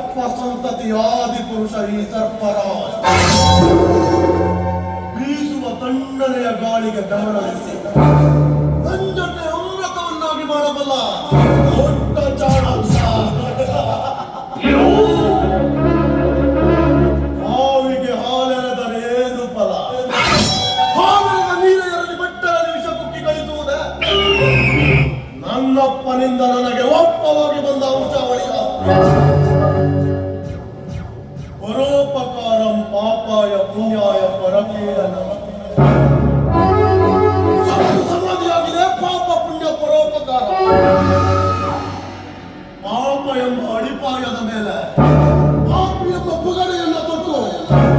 ಸರ್ಪ ಸಂತತಿ ಆದಿ ಪುರುಷ ಈ ಸರ್ಪರಾಜ. ಬೀಸುವ ತಣ್ಣನೆಯ ಗಾಳಿಗೆ ಗಮನಿಸಿ ನಂಜೊತೆ ಅಮೃತವನ್ನಾಗಿ ಮಾಡಬಲ್ಲ. ದೊಡ್ಡ ಚಾಣಾಕ್ಷ ಹಾವಿಗೆ ಹಾಲೆರೆದರೆ ಏನು ಫಲ. ಹಾವಿನ ನೀರೆರಲಿ ಬೆಟ್ಟದಲ್ಲಿ ವಿಷ ಕುಕ್ಕಿ ನನ್ನಪ್ಪನಿಂದ ನನಗೆ ಒಪ್ಪವಾಗಿ ಬಂದ ಪರೋಪಕಾರಂ ಎಂಬ ಅಡಿಪಾಯದ ಮೇಲೆ ಪಾಪಿ ಎಂಬ ಪುಗಡೆಯನ್ನ ತೊಟ್ಟು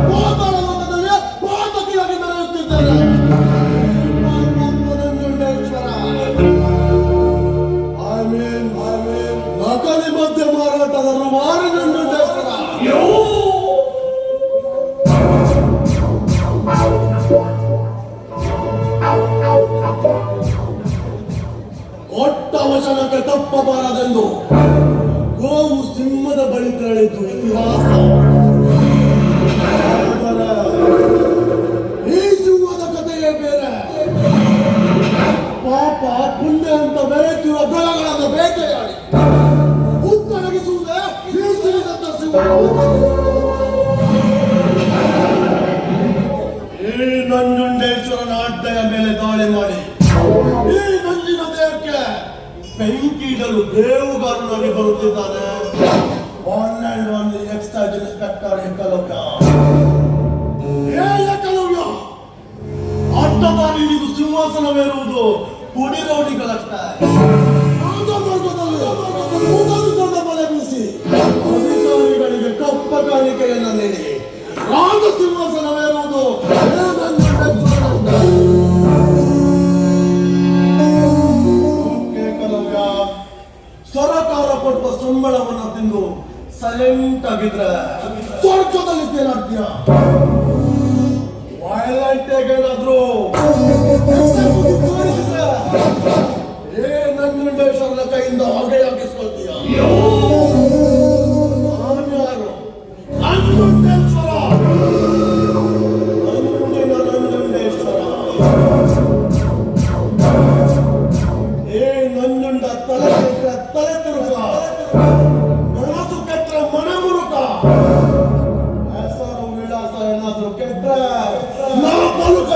ಪಾತಾಳ ಲೋಕದಲ್ಲಿ ಪಾತಕಿಯಾಗಿ ಮೆರೆಯುತ್ತಿದ್ದೇನೆ ಮದ್ಯ ಮಾರಾಟದ ಮಾರಿ ನಂಜುಂಡೇಶ್ವರ ಕೊಟ್ಟ ವಚನಕ್ಕೆ ತಪ್ಪಬಾರದೆಂದು ಗೋವು ಸಿಂಹದ ಬಳಿ ತೆರಳಿತು. ಇತಿಹಾಸ ಈ ಸಿಂಹದ ಕಥೆಯೇ ಬೇರೆ ಪಾಪ ಪುಣ್ಯ ಅಂತ ಬೆರೆತಿರುವ ಬೆಳೆಗಳನ್ನು ಬೇಟೆಯಾಡಿ ಉತ್ತರಗಿಸುವುದೇ ಈ ಈ ನಂಜುಂಡೇಶ್ವರನ ಅಡ್ಡೆಯ ಮೇಲೆ ದಾಳಿ ಮಾಡಿ. ಬೆಂಕಿ ಇಡಲು ಬೇವುಗಾರನಾಗಿ ಬರುತ್ತಿದ್ದಾನೆ one and one excise inspector Ekalavya. ಏ ಏಕಲವ್ಯ! ಅಡ್ಡದಾರಿ ಇದು ಸಿಂಹಾಸನವೇರುವುದು ಪುಡಿ ರೌಡಿಗಳಷ್ಟೇ. ಕಂಬಳವನ್ನು ತಿಂದು ಸೈಲೆಂಟ್ ಆಗಿದ್ರೆ ಸ್ವರ್ಗದಲ್ಲಿ ತೇಲಾಡ್ತೀಯ ವೈಲೆಂಟ್ ಏನಾದ್ರು ಏ ನಂಜುಂಡೇಶ್ವರ ಕೈಯಿಂದ ಹೊಗೆ ಹಾಕಿಸ್ಕೊಳ್ತೀಯ ತಲೆ ತಲೆ ಏನಾದರೂ ಕೆಟ್ಟ ನಾವು ಮಲುಕ